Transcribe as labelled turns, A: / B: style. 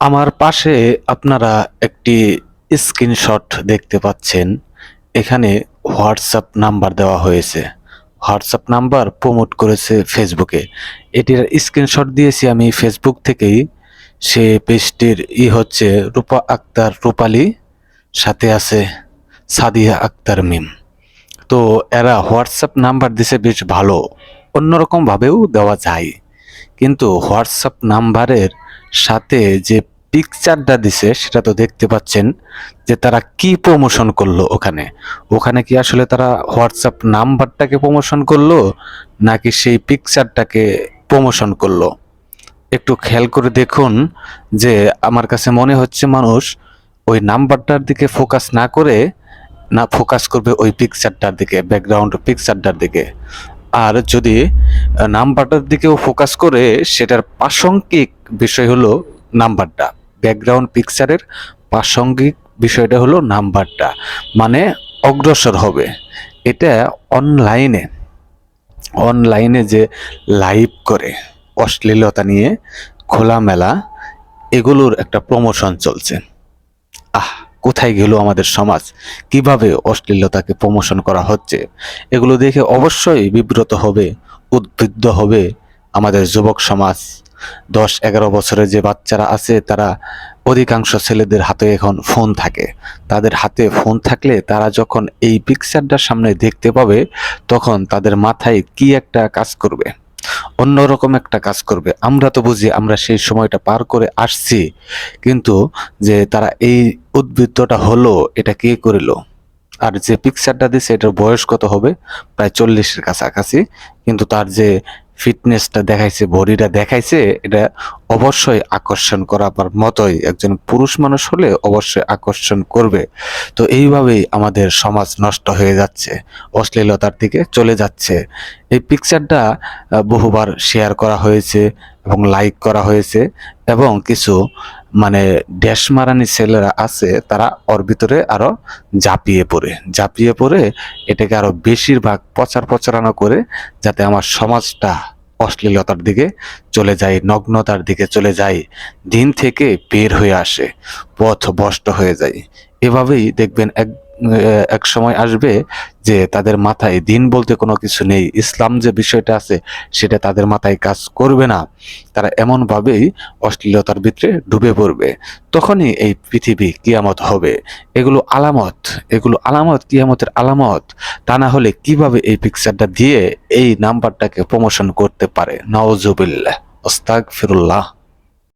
A: আমার পাশে আপনারা একটি স্ক্রিনশট দেখতে পাচ্ছেন। এখানে হোয়াটসঅ্যাপ নাম্বার দেওয়া হয়েছে। হোয়াটসঅ্যাপ নাম্বার প্রমোট করেছে ফেসবুকে। এটির স্ক্রিনশট দিয়েছি আমি ফেসবুক থেকেই। সে পেজটির ই হচ্ছে রূপা আক্তার রূপালী, সাথে আছে সাদিয়া আক্তার মিম। তো এরা হোয়াটসঅ্যাপ নাম্বার দিছে বেশ ভালো। অন্যরকম ভাবেও দেওয়া যায়। কিন্তু হোয়াটসঅ্যাপ নাম্বারের সাথে যে পিকচারটা দিছে, সেটা তো দেখতে পাচ্ছেন যে তারা কি প্রমোশন করল ওখানে। ওখানে কি আসলে তারা হোয়াটসঅ্যাপ নাম্বারটাকে প্রমোশন করল, নাকি সেই পিকচারটাকে প্রমোশন করল? একটু খেয়াল করে দেখুন যে আমার কাছে মনে হচ্ছে মানুষ ওই নাম্বারটার দিকে ফোকাস না করে, না ফোকাস করবে ওই পিকচারটার দিকে ব্যাকগ্রাউন্ড পিকচারটার দিকে। আর যদি নাম্বারটার দিকেও ফোকাস করে, সেটার প্রাসঙ্গিক বিষয় হলো নাম্বারটা। ব্যাকগ্রাউন্ড পিকচারের প্রাসঙ্গিক বিষয়টা হলো নাম্বারটা। মানে অগ্রসর হবে। এটা অনলাইনে অনলাইনে যে লাইভ করে, অশ্লীলতা নিয়ে খোলামেলা, এগুলোর একটা প্রমোশন চলছে। আহ কোথায় গেল আমাদের সমাজ? কীভাবে অশ্লীলতাকে প্রমোশন করা হচ্ছে? এগুলো দেখে অবশ্যই বিব্রত হবে উদ্বুদ্ধ হবে আমাদের যুবক সমাজ। দশ, এগারো বছরের যে বাচ্চারা আছে, তারা অধিকাংশ ছেলেদের হাতে এখন ফোন থাকে। তাদের হাতে ফোন থাকলে তারা যখন এই পিকচারটার সামনে দেখতে পাবে, তখন তাদের মাথায় কি একটা কাজ করবে? অন্যরকম একটা কাজ করবে। আমরা তো বুঝি আমরা সেই সময়টা পার করে আসছি, কিন্তু যে তারা এই উদ্বৃত্তটা হলো, এটা কে করিল? আর যে পিকচারটা দিছে, এটার বয়স কত হবে? প্রায় চল্লিশের কাছাকাছি, কিন্তু তার যে ফিটনেসটা দেখাইছে বডিটা দেখাইছে, এটা অবশ্যই আকর্ষণ করার মতোই একজন পুরুষ মানুষ হলে অবশ্যই আকর্ষণ করবে। তো এইভাবেই আমাদের সমাজ নষ্ট হয়ে যাচ্ছে, অশ্লীলতার দিকে চলে যাচ্ছে। এই পিকচারটা বহুবার শেয়ার করা হয়েছে এবং লাইক করা হয়েছে এবং কিছু মানে ড্যাশ মারানি ছেলেরা আছে, তারা ওর ভিতরে আরও ঝাঁপিয়ে পড়ে। ঝাঁপিয়ে পড়ে এটাকে আরও বেশিরভাগ প্রচার প্রচারণা করে যাতে আমার সমাজটা অশ্লীলতার দিকে চলে যায়, নগ্নতার দিকে চলে যায়, দিন থেকে বের হয়ে আসে পথ ভ্রষ্ট হয়ে যায়। এভাবেই দেখবেন এক এক সময় আসবে যে তাদের মাথায় দিন বলতে কোনো কিছু নেই। ইসলাম যে বিষয়টা আছে, সেটা তাদের মাথায় কাজ করবে না। তারা এমনভাবেই অশ্লীলতার ভিতরে ডুবে পড়বে। তখনই এই পৃথিবী কিয়ামত হবে। এগুলো আলামত এগুলো আলামত, কিয়ামতের আলামত। তা না হলে কীভাবে এই পিকচারটা দিয়ে এই নাম্বারটাকে প্রমোশন করতে পারে? নওয়াজুবিল্লাহ ওস্তাক ফিরুল্লাহ